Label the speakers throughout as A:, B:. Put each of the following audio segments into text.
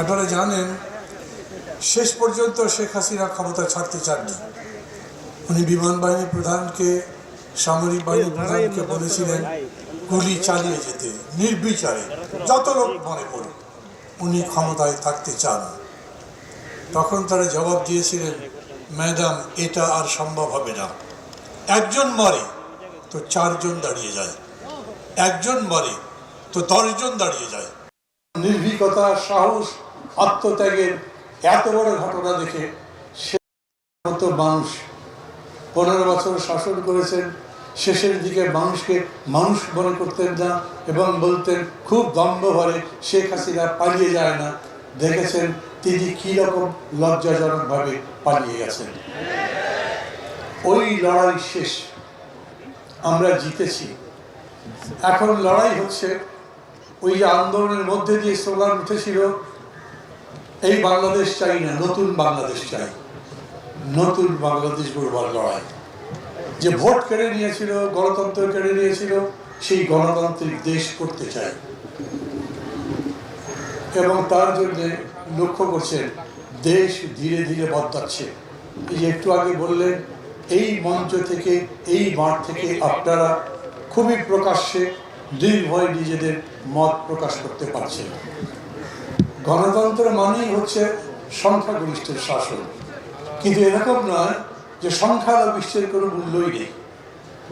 A: আপনারা জানেন, শেষ পর্যন্ত শেখ হাসিনা ক্ষমতা ছাড়তে চাননি। উনি বিমান বাহিনী প্রধানকে, সামরিক বাহিনী প্রধানকে বলেছিলেন, গুলি চালিয়ে যেতে, নির্বিচারে, যত লোক মনে করুন উনি ক্ষমতায় থাকতে চান। তখন তারা জবাব দিয়েছিলেন, ম্যাডাম, এটা আর সম্ভব হবে না। একজন মরে, তো চারজন দাঁড়িয়ে যায়। একজন মরে, তো দশজন দাঁড়িয়ে যায়। নির্ভীকতা, সাহস আত্মত্যাগের এত বড় ঘটনা দেখে সে মতো মানুষ পনেরো বছর শাসন করেছেন, শেষের দিকে মানুষকে মানুষ মনে করতেন না এবং বলতেন, খুব দম্ভ ভরে শেখ হাসিনা পালিয়ে যায় না। দেখেছেন তিনি কী রকম লজ্জাজনকভাবে পালিয়ে গেছেন। ওই লড়াই শেষ। আমরা জিতেছি। এখন লড়াই হচ্ছে ওই যে আন্দোলনের মধ্যে দিয়ে স্লোগান উঠেছিল এই বাংলাদেশ চাই না, নতুন বাংলাদেশ চাই। নতুন বাংলাদেশ গড়বার লড়াই যে ভোট কেড়ে নিয়েছিল, গণতন্ত্র কেড়ে নিয়েছিল, সেই গণতান্ত্রিক দেশ করতে চাই এবং তার জন্য লক্ষ্য করছেন, দেশ ধীরে ধীরে বদলাচ্ছে। এই যে একটু আগে বললেন, এই মঞ্চ থেকে, এই মাঠ থেকে আপনারা খুবই প্রকাশ্যে নির্ভয় নিজেদের মত প্রকাশ করতে পারছেন। গণতন্ত্র মানেই হচ্ছে সংখ্যাগরিষ্ঠের শাসন। কিন্তু এরকম নয় যে সংখ্যালঘিষ্ঠের কোনো মূল্যই নেই।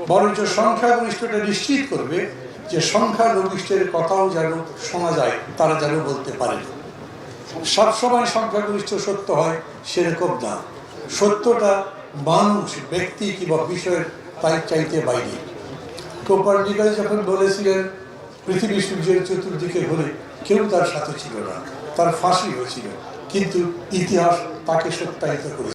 A: বরঞ্চ সংখ্যাগরিষ্ঠটা নিশ্চিত করবে যে সংখ্যালঘিষ্ঠের কথাও যেন শোনা যায়, তারা যেন বলতে পারে। সবসময় সংখ্যাগরিষ্ঠ সত্য হয় সেরকম না। সত্যটা মানুষ, ব্যক্তি কিংবা বিষয়ের তাই চাইতে বাইরে। কোপার্নিকাস যখন বলেছিলেন পৃথিবী সূর্যের চতুর্দিকে হলে কেউ তার সাথে ছিল না। তার ফাঁসি হয়েছিল কিন্তু ইতিহাস তাকে সত্যায়িত করে